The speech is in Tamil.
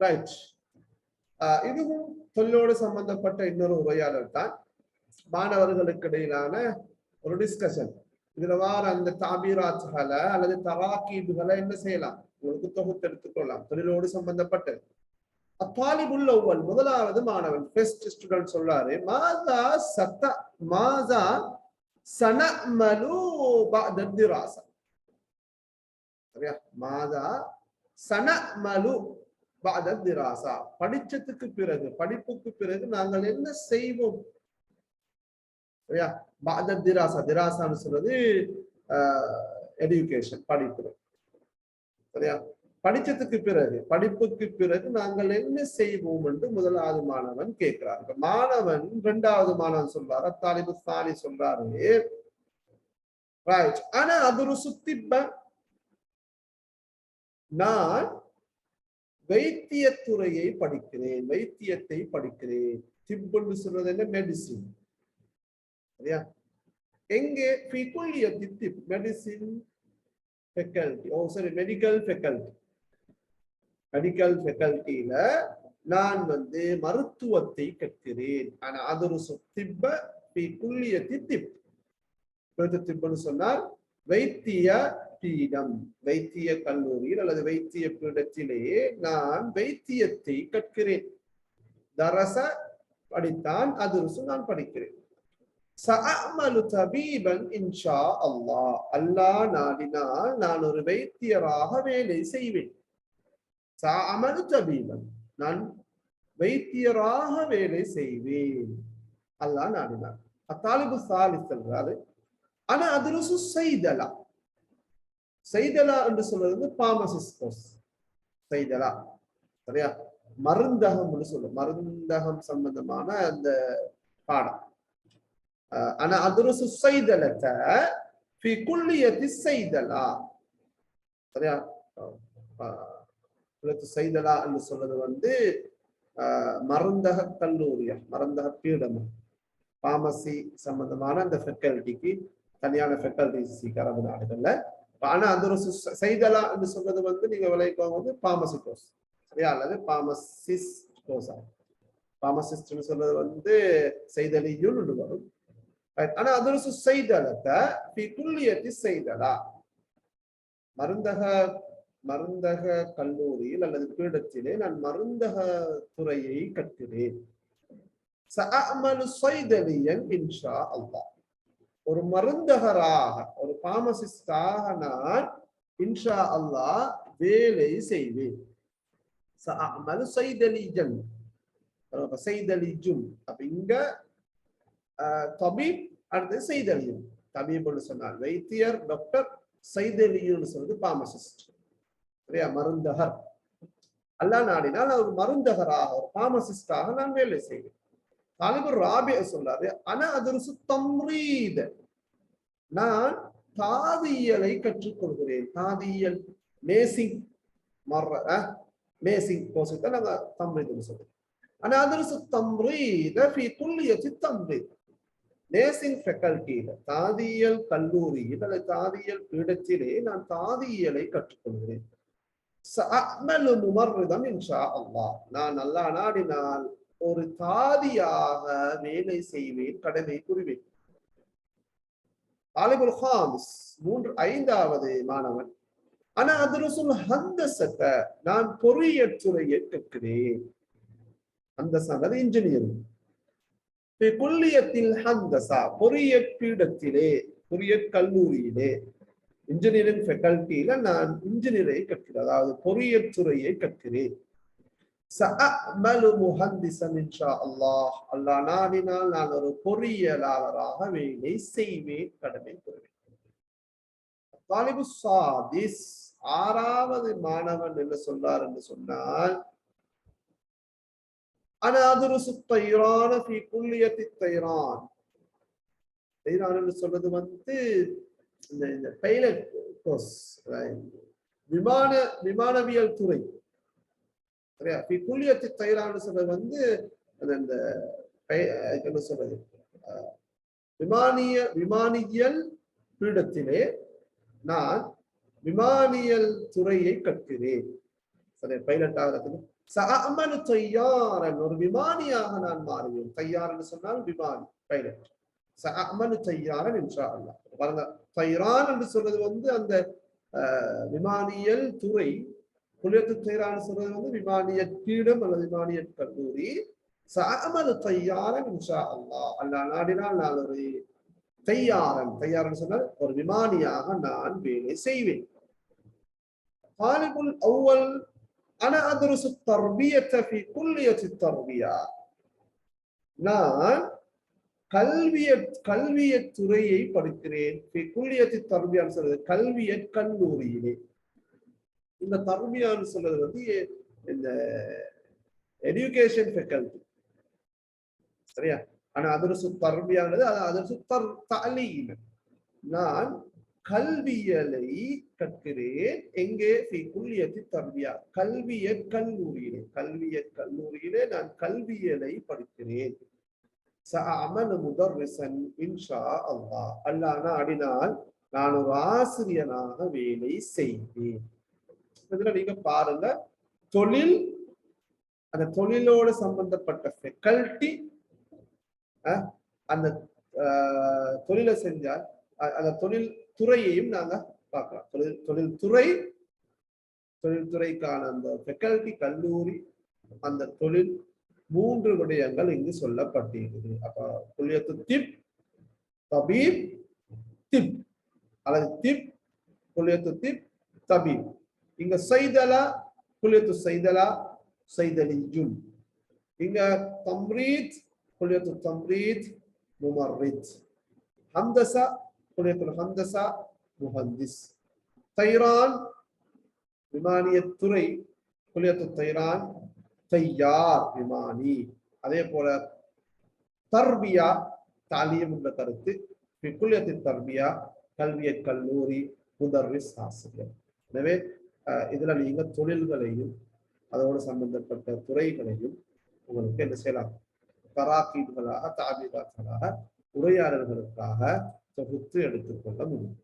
ரைட் இதுவும் தொழிலோடு சம்பந்தப்பட்ட இன்னொரு உரையாடல் தான். மாணவர்களுக்கு இடையிலான ஒரு டிஸ்கஷன் இதுல வார அந்த தாபீராத்துகளை அல்லது தராக்கீபுகளை என்ன செய்யலாம்? உங்களுக்கு தொகுத்து எடுத்துக்கொள்ளலாம். தொழிலோடு சம்பந்தப்பட்டது அத்தாலிபுல் ஒவ்வொரு முதலாவது மாணவன் ஃபெஸ்ட் ஸ்டூடெண்ட் சொல்றாரு மாதா சத்த மாதா சனமலு பஅத சரியா? மாதா சனமலு திராசா படிச்சதுக்கு பிறகு படிப்புக்கு பிறகு நாங்கள் என்ன செய்வோம்؟ திராசா திராசான்னு சொல்றது எஜுகேஷன் படிப்பு. சரியா؟ படிச்சதுக்கு பிறகு படிப்புக்கு பிறகு நாங்கள் என்ன செய்வோம் என்று முதலாவது மாணவன் கேட்கிறார். இப்ப மாணவன் இரண்டாவது மாணவன் சொல்றாரு. அத்தாலிபு சாலி சொல்றாரு. ரைட் ஆனா அது ஒரு சுத்திப்ப. நான் வைத்தியத்துறையை படிக்கிறேன் வைத்தியத்தை படிக்கிறேன். திப்புன்னு சொல்றது என்ன? மெடிசின் சரியா? எங்கே? பிகுல்யத்தி திப் மெடிசின் ஃபெக்கல்டி ஓ சரி மெடிக்கல் ஃபெக்கல்டி மெடிக்கல் ஃபெக்கல்ட்டியில நான் வந்து மருத்துவத்தை கற்கிறேன். ஆனா அது ஒரு திப்ப பிகுல்யத்தி திப் திப்புன்னு சொன்னால் வைத்திய பீடம் வைத்திய கல்லூரியில் அல்லது வைத்திய பீடத்திலேயே நான் வைத்தியத்தை கற்கிறேன். தரச படித்தான் அதிரசு நான் படிக்கிறேன். சஅமலு தபீபன் இன்ஷா அல்லாஹ் அல்லாஹ் நாடினால் நான் ஒரு வைத்தியராக வேலை செய்வேன். சஅமலு தபீபன் நான் வைத்தியராக வேலை செய்வேன். அல்லாஹ் நாடினார் அத்தாலிபு சாலி சொல்றாரு. ஆனா அதிரசு செய்தலாம் செய்தலா என்று சொல்றது வந்து பார்மசிஸ்டர்ஸ் செய்தலா சரியா? மருந்தகம் என்று சொல்லும் மருந்தகம் சம்பந்தமான அந்த பாடம். ஆனா அதுரசு செய்தலத்தை ஃபி குல்லியத்தி செய்தலா சரியா? செய்தலா என்று சொல்றது வந்து மருந்தக கல்லூரியா மருந்தக பீடமா. பாமசி சம்பந்தமான அந்த ஃபெக்கல்டிக்கு தனியான ஃபெக்கல்டிஸ் அரபு நாடுகள்ல ஆனா அந்த ஒரு செய்தலா என்று சொல்றது வந்து நீங்க விளைவிக்கவங்க வந்து பாமசிட்டோஸ் சரியா? அல்லது பாமசிஸ்டோஸா பாமசிஸ்ட்னு சொல்றது வந்து செய்தலியும் வரும். ஆனா அது ஒரு செய்தலத்தை குல்லியத்தி செய்தலா மருந்தக மருந்தக கல்லூரியில் அல்லது பீடத்திலே நான் மருந்தக துறையை கற்கிறேன். சஅமலு சைதலியன் இன்ஷா அல்லாஹ். ஒரு மருந்தகராக ஒரு பாமசிஸ்டாக நான் இன்ஷா அல்லாஹ் வேலை செய்வேன். சைதலிஜன். செய்தலிஜும் அப்ப இங்க தபீப் அடுத்து செய்தலியும் தபீப்னு சொன்னார். வைத்தியர் டாக்டர் செய்தலியுன்னு சொல்றது பாமசிஸ்ட் சரியா? மருந்தகர். அல்லா நாடினால் ஒரு மருந்தகராக ஒரு பாமசிஸ்டாக நான் வேலை செய்வேன். தாலிபு ராபிய சொல்றாரு ஆனா அது தம்ரீத. நான் தாதியலை கற்றுக்கொள்கிறேன். தாதியல் மேசிங் மர்ற மேசிங் கோர்ஸ் தான் நாங்க தம்ரீதுன்னு சொல்றோம். ஆனா அது தம்ரீத ஃபி குல்லியத்தி தம்ரீத். நேசிங் ஃபெக்கல்ட்டியில தாதியல் கல்லூரியில் அல்லது தாதியல் பீடத்திலே நான் தாதியலை கற்றுக்கொள்கிறேன். முமர்விதம் இன்ஷா அல்லாஹ். நான் நல்லா நாடினால் ஒரு தாதியாக வேலை செய்வேன் கடமை புரிவேன். தாலிபுல் ஹாமிஸ் மூன்று ஐந்தாவது மாணவன். ஆனா அதுரசுல் ஹந்தசத்தை நான் பொறியியல் துறையை கற்கிறேன் அந்த இன்ஜினியரிங் குல்லியத்தில் ஹந்தசா பொறியியல் பீடத்திலே பொறியியற் கல்லூரியிலே. இன்ஜினியரிங் ஃபெக்கல்ட்டியில நான் இன்ஜினியரை கற்கிறேன் அதாவது பொறியியல் துறையை கற்கிறேன். அல்லாஹ் அல்லா நாவினால் நான் ஒரு பொறியியலாளராக வேலை செய்வேன் கடமை புரிவேன். ஆறாவது மாணவன் என்ன சொல்றார் என்று சொன்னால் சொல்றது வந்து இந்த பைலட் கோர்ஸ் விமான விமானவியல் துறை. சரியா இப்போ புள்ளியத்து தயிரான்னு சொல்றது வந்து அது இந்த என்ன சொல்றது? விமானிய விமானியல் பீடத்திலே நான் விமானியல் துறையை கற்கிறேன். சரி பைலட் ஆகிறதுக்கு சாமனு தையாரன் ஒரு விமானியாக நான் மாறுவேன். தையாரன் சொன்னால் விமானி பைலட் சாமனு தையாரன் என்றா அல்லா பாருங்க தைரான் என்று சொல்றது வந்து அந்த விமானியல் துறை குலியத்து தைரான் சொல்றது வந்து விமானியற் கீடம் அல்லது விமானியற் கல்லூரி சஅமலு தையாரன் உஷா அல்லா அல்லா நாடினால் நான் ஒரு தையாரன் தையாரன் சொன்னால் ஒரு விமானியாக நான் வேலை செய்வேன் தாலிபுல் அவ்வல் அன அதருசு தர்பியத்தை குல்லியத்து தர்பியா நான் கல்விய கல்விய துறையை படிக்கிறேன் குல்லியத்து தர்பியான்னு சொல்றது கல்விய கல்லூரியிலே இந்த தர்மியான்னு சொல்றது வந்து இந்த எஜுகேஷன் ஃபெக்கல்டி சரியா? ஆனா அதரசு தர்மியானது அது அதரசு தர் தலீம். நான் கல்வியலை கற்கிறேன். எங்கே? ஃபி குல்லியத்தி கல்விய கல்லூரியிலே கல்விய கல்லூரியிலே நான் கல்வியலை படிக்கிறேன். அமன் முதர்ரிசன் இன்ஷா அல்லா அல்லானா அடினால் நான் ஒரு ஆசிரியனாக வேலை செய்வேன். இதுல நீங்க பாருங்க. தொழில் அந்த தொழிலோடு சம்பந்தப்பட்ட ஃபெக்கல்ட்டி அந்த தொழிலை செஞ்சால் அந்த தொழில் துறையையும் நாங்க பார்க்கலாம். தொழில் தொழில்துறை தொழில்துறைக்கான அந்த ஃபெக்கல்ட்டி கல்லூரி அந்த தொழில் மூன்று விடயங்கள் இங்கு சொல்லப்பட்டிருக்குது. அப்ப புள்ளியத்து திப் தபீப் திப். அல்லது திப் புள்ளியத்து திப் தபீப். இங்க சைதலா குல்லியத்து சைதலா சைதலியுன் இங்க தம்ரீத் குல்லியத்து தம்ரீத் முமர்ரித். ஹந்தசா குல்லியத்து ஹந்தசா முஹந்திஸ். தைரான் விமானியத்துறை குல்லியத்து தைரான் தையார் விமானி. அதே போல தர்பியா தாலியம் என்ற கருத்து. குல்லியத்தின் தர்பியா கல்விய கல்லூரி முதர்ரிஸ் ஆசிரியர். எனவே அஹ், இதுல நீங்க தொழில்களையும் அதோடு சம்பந்தப்பட்ட துறைகளையும் உங்களுக்கு என்ன செய்யலாம்? தராக்கீடுகளாக தாபிதாக்களாக உரையாடல்களுக்காக தொகுத்து எடுத்துக்கொள்ள முடியும்.